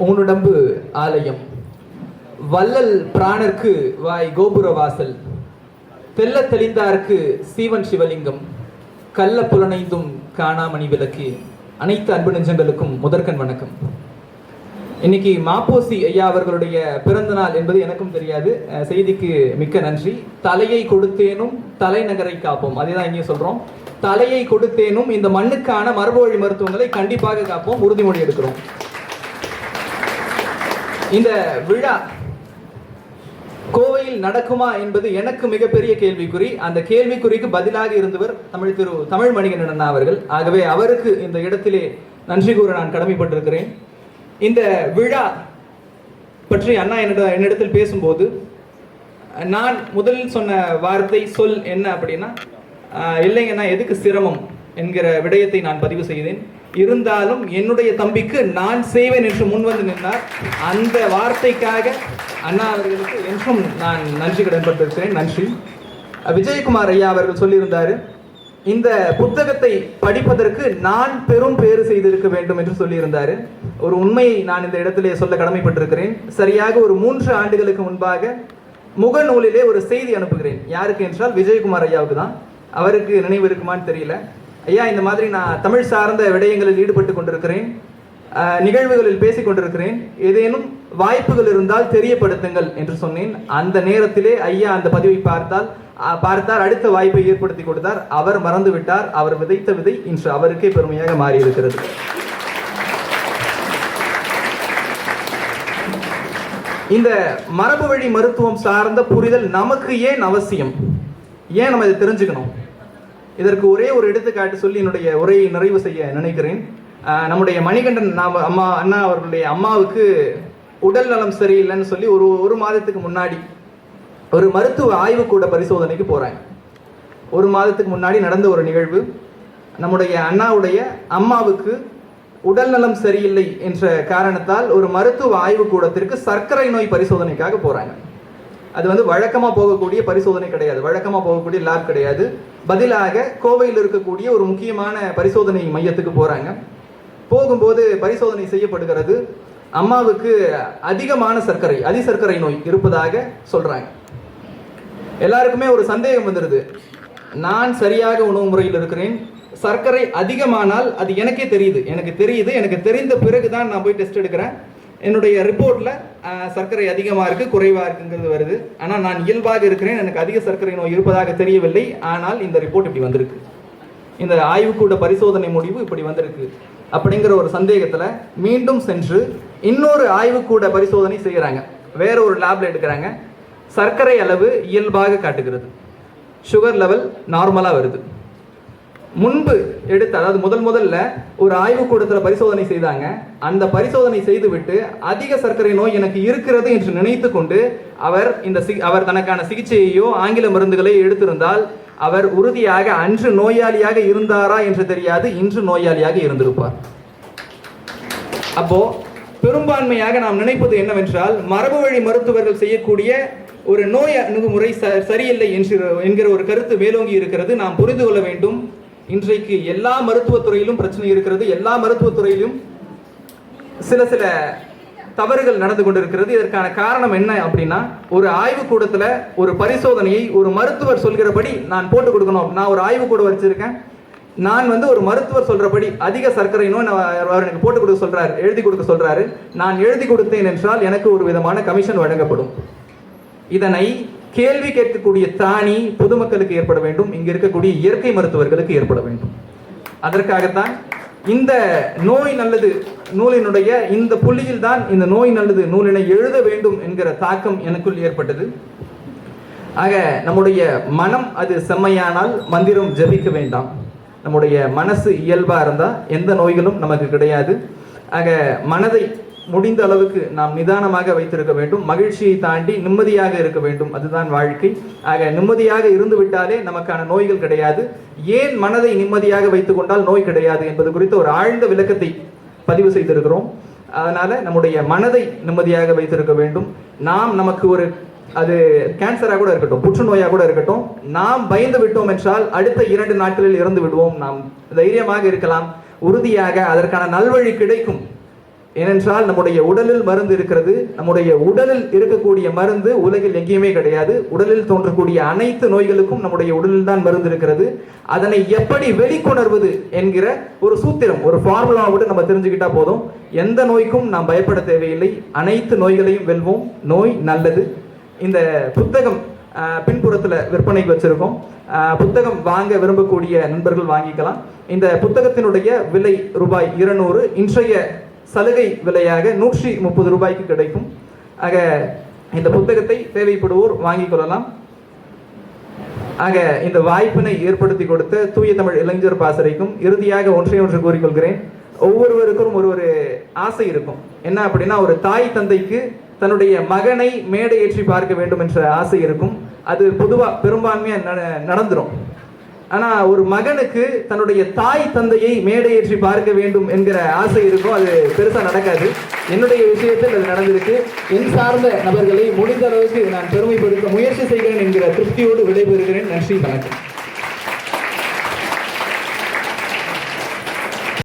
ஊனுடம்பு ஆலயம். வள்ளல் பிராணர்க்கு வாய் கோபுர வாசல். தெல்ல தெளிந்தார்க்கு சீவன் சிவலிங்கம். கள்ள புலனைந்தும் காணாமணி விளக்கு. அனைத்து அன்பு நெஞ்சங்களுக்கும் முதற்கண் வணக்கம். இன்னைக்கு மாப்போசி ஐயா அவர்களுடைய பிறந்த நாள் என்பது எனக்கும் தெரியாது. செய்திக்கு மிக்க நன்றி. தலையை கொடுத்தேனும் தலைநகரை காப்போம். அதேதான் இங்கே சொல்றோம். தலையை கொடுத்தேனும் இந்த மண்ணுக்கான மரபு வழி மருத்துவங்களை கண்டிப்பாக காப்போம். உறுதிமொழி எடுக்கிறோம். இந்த விழா கோவையில் நடக்குமா என்பது எனக்கு மிகப்பெரிய கேள்விக்குறி. அந்த கேள்விக்குறிக்கு பதிலாக இருந்தவர் தமிழ் திரு தமிழ் மணிகன் அண்ணா அவர்கள். ஆகவே அவருக்கு இந்த இடத்திலே நன்றி கூற நான் கடமைப்பட்டிருக்கிறேன். இந்த விழா பற்றி அண்ணா என்னிட என்னிடத்தில் பேசும்போது நான் முதலில் சொன்ன வார்த்தை சொல் என்ன அப்படின்னா இல்லைங்கன்னா எதுக்கு சிரமம்? என்கிற விடயத்தை நான் பதிவு செய்தேன். இருந்தாலும் என்னுடைய தம்பிக்கு நான் செய்வேன் என்று முன்வந்து நின்றார். அந்த வார்த்தைக்காக அண்ணா அவர்களுக்கு என்றும் நான் நன்றி கடன்பட்டிருக்கிறேன். நன்றி. விஜயகுமார் ஐயா அவர்கள் சொல்லியிருந்தார் இந்த புத்தகத்தை படிப்பதற்கு நான் பெரும் பேறு செய்திருக்க வேண்டும் என்று சொல்லியிருந்தார். ஒரு உண்மையை நான் இந்த இடத்திலே சொல்ல கடமைப்பட்டிருக்கிறேன். சரியாக ஒரு மூன்று ஆண்டுகளுக்கு முன்பாக முகநூலிலே ஒரு செய்தி அனுப்புகிறேன். யாருக்கு என்றால் விஜயகுமார் ஐயாவுக்கு தான். அவருக்கு நினைவு இருக்குமான்னு தெரியல. ஐயா இந்த மாதிரி நான் தமிழ் சார்ந்த விடயங்களில் ஈடுபட்டு கொண்டிருக்கிறேன். நிகழ்வுகளில் பேசிக் கொண்டிருக்கிறேன். ஏதேனும் வாய்ப்புகள் இருந்தால் தெரியப்படுத்துங்கள் என்று சொன்னேன். அந்த நேரத்திலே ஐயா அந்த பதிவை பார்த்தால் பார்த்தார் அடுத்த வாய்ப்பை ஏற்படுத்தி கொடுத்தார். அவர் மறந்து விட்டார் அவர் விதைத்த விதை இன்று அவருக்கே பெருமையாக மாறியிருக்கிறது. இந்த மரபு வழி மருத்துவம் சார்ந்த புரிதல் நமக்கு ஏன் அவசியம்? ஏன் நம்ம இதை தெரிஞ்சுக்கணும்? இதற்கு ஒரே ஒரு எடுத்துக்காட்டு சொல்லி என்னுடைய உரையை நிறைவு செய்ய நினைக்கிறேன். நம்முடைய மணிகண்டன் நாம் அம்மா அண்ணா அவர்களுடைய அம்மாவுக்கு உடல் நலம் சரியில்லைன்னு சொல்லி ஒரு ஒரு மாதத்துக்கு முன்னாடி ஒரு மருத்துவ ஆய்வுக்கூட பரிசோதனைக்கு போகிறாங்க ஒரு மாதத்துக்கு முன்னாடி நடந்த ஒரு நிகழ்வு. நம்முடைய அண்ணாவுடைய அம்மாவுக்கு உடல் நலம் சரியில்லை என்ற காரணத்தால் ஒரு மருத்துவ ஆய்வு கூடத்திற்கு சர்க்கரை நோய் பரிசோதனைக்காக போகிறாங்க அது வந்து வழக்கமாக போகக்கூடிய பரிசோதனை கிடையாது. வழக்கமாக போகக்கூடிய லேப் கிடையாது. பதிலாக கோவையில் இருக்கக்கூடிய ஒரு முக்கியமான பரிசோதனை மையத்துக்கு போகிறாங்க போகும்போது பரிசோதனை செய்யப்படுகிறது. அம்மாவுக்கு அதிகமான சர்க்கரை அதிசர்க்கரை நோய் இருப்பதாக சொல்கிறாங்க எல்லாருக்குமே ஒரு சந்தேகம் வந்துடுது நான் சரியாக உணவு முறையில் இருக்கிறேன். சர்க்கரை அதிகமானால் அது எனக்கே தெரியுது. எனக்கு தெரியுது. எனக்கு தெரிந்த பிறகு தான் நான் போய் டெஸ்ட் எடுக்கிறேன். என்னுடைய ரிப்போர்ட்ல சர்க்கரை அதிகமாக இருக்கு குறைவாக இருக்குங்கிறது வருது. ஆனால் நான் இயல்பாக இருக்கிறேன். எனக்கு அதிக சர்க்கரை நோய் இருப்பதாக தெரியவில்லை. ஆனால் இந்த ரிப்போர்ட் இப்படி வந்திருக்கு. இந்த ஆய்வுக்கூட பரிசோதனை முடிவு இப்படி வந்திருக்கு. அப்படிங்கிற ஒரு சந்தேகத்தில் மீண்டும் சென்று இன்னொரு ஆய்வுக்கூட பரிசோதனை செய்கிறாங்க வேற ஒரு லேப்ல எடுக்கிறாங்க. சர்க்கரை அளவு இயல்பாக காட்டுகிறது. சுகர் லெவல் நார்மலாக வருது. முன்பு எடுத்த அதாவது முதல் முதல்ல ஒரு ஆய்வு பரிசோதனை செய்தாங்க. அந்த பரிசோதனை செய்துவிட்டு அதிக சர்க்கரை நோய் எனக்கு இருக்கிறது என்று நினைத்து கொண்டு அவர் இந்த சி- அவர் தனக்கான சிகிச்சையையோ ஆங்கில மருந்துகளை எடுத்திருந்தால் அவர் உறுதியாக அன்று நோயாளியாக இருந்தாரா என்று தெரியாது இன்று நோயாளியாக இருந்திருப்பார். அப்போ பெரும்பான்மையாக நாம் நினைப்பது என்னவென்றால் மரபு வழி மருத்துவர்கள் செய்யக்கூடிய ஒரு நோய் அணுகுமுறை ச- சரியில்லை என்று என்கிற ஒரு கருத்து மேலோங்கி இருக்கிறது. நாம் புரிந்து கொள்ள வேண்டும் இன்றைக்கு எல்லா மருத்துவத்துறையிலும் பிரச்சனை இருக்கிறது. எல்லா மருத்துவத்துறையிலும் சில சில தவறுகள் நடந்து கொண்டிருக்கிறது. இதற்கான காரணம் என்ன அப்படின்னா ஒரு ஆய்வுக்கூடத்தில் ஒரு பரிசோதனையை ஒரு மருத்துவர் சொல்கிறபடி நான் போட்டு கொடுக்கணும். நான் ஒரு ஆய்வுக்கூடம் வச்சிருக்கேன். நான் வந்து ஒரு மருத்துவர் சொல்கிறபடி அதிக சர்க்கரை நோய் அவர் எனக்கு போட்டு கொடுக்க சொல்கிறார் எழுதி கொடுக்க சொல்கிறாரு நான் எழுதி கொடுத்தேன் என்றால் எனக்கு ஒரு விதமான கமிஷன் வழங்கப்படும். இதனை கேள்வி கேட்கக்கூடிய தாணி பொதுமக்களுக்கு ஏற்பட வேண்டும். இங்க இருக்கக்கூடிய இயற்கை மருத்துவர்களுக்கு ஏற்பட வேண்டும். அதற்காகத்தான் இந்த நோய் நல்லது நூலினுடைய இந்த புள்ளியில் தான் இந்த நோய் நல்லது நூலினை எழுத வேண்டும் என்கிற தாக்கம் எனக்குள் ஏற்பட்டது. ஆக நம்முடைய மனம் அது செம்மையானால் மந்திரம் ஜபிக்க வேண்டாம். நம்முடைய மனசு இயல்பா இருந்தா எந்த நோய்களும் நமக்கு கிடையாது. ஆக மனதை முடிந்த அளவுக்கு நாம் நிதானமாக வைத்திருக்க வேண்டும். மகிழ்ச்சியை தாண்டி நிம்மதியாக இருக்க வேண்டும். அதுதான் வாழ்க்கை. ஆக நிம்மதியாக இருந்து விட்டாலே நமக்கான நோய்கள் கிடையாது. ஏன் மனதை நிம்மதியாக வைத்துக் கொண்டால் நோய் கிடையாது என்பது குறித்து ஒரு ஆழ்ந்த விளக்கத்தை பதிவு செய்திருக்கிறோம். அதனால நம்முடைய மனதை நிம்மதியாக வைத்திருக்க வேண்டும். நாம் நமக்கு ஒரு அது கேன்சரா கூட இருக்கட்டும் புற்றுநோயா கூட இருக்கட்டும் நாம் பயந்து விட்டோம் என்றால் அடுத்த இரண்டு நாட்களில் இறந்து விடுவோம். நாம் தைரியமாக இருக்கலாம். உறுதியாக அதற்கான நல்வழி கிடைக்கும். ஏனென்றால் நம்முடைய உடலில் மருந்து இருக்கிறது. நம்முடைய உடலில் இருக்கக்கூடிய மருந்து உலகில் எங்கேயுமே கிடையாது. உடலில் தோன்றக்கூடிய அனைத்து நோய்களுக்கும் நம்முடைய உடலில் தான் மருந்து இருக்கிறது. அதனை எப்படி வெளிக்கொணர்வது என்கிற ஒரு சூத்திரம் ஒரு ஃபார்முலாவோடு நம்ம தெரிஞ்சுக்கிட்டா போதும். எந்த நோய்க்கும் நாம் பயப்பட தேவையில்லை. அனைத்து நோய்களையும் வெல்வோம். நோய் நல்லது. இந்த புத்தகம் பின்புறத்தில் விற்பனைக்கு வச்சிருக்கோம். புத்தகம் வாங்க விரும்பக்கூடிய நண்பர்கள் வாங்கிக்கலாம். இந்த புத்தகத்தினுடைய விலை ரூபாய் இருநூறு. இன்றைய சலுகை விலையாக நூற்றி முப்பது ரூபாய்க்கு கிடைக்கும். ஆக இந்த புத்தகத்தை தேவைப்படுவோர் வாங்கிக் கொள்ளலாம். ஆக இந்த வாய்ப்பினை ஏற்படுத்தி கொடுத்த தூய தமிழ் இளைஞர் பாசறைக்கும் இறுதியாக ஒன்றை ஒன்று கூறிக்கொள்கிறேன். ஒவ்வொருவருக்கும் ஒரு ஒரு ஆசை இருக்கும். என்ன அப்படின்னா ஒரு தாய் தந்தைக்கு தன்னுடைய மகனை மேடை ஏற்றி பார்க்க வேண்டும் என்ற ஆசை இருக்கும். அது பொதுவாக பெரும்பான்மையாக நடந்துடும் ஆனால் ஆனா ஒரு மகனுக்கு தன்னுடைய தாய் தந்தையை மேடையேற்றி பார்க்க வேண்டும் என்கிற ஆசை இருக்கும் அது பெருசா நடக்காது. என்னுடைய விஷயத்தில் அது நடந்திருக்கு. என் சார்ந்த நபர்களை முடிந்த அளவுக்கு நான் பெருமைப்படுத்த முயற்சி செய்கிறேன் என்கிற திருப்தியோடு விடைபெறுகிறேன். நன்றி வணக்கம்.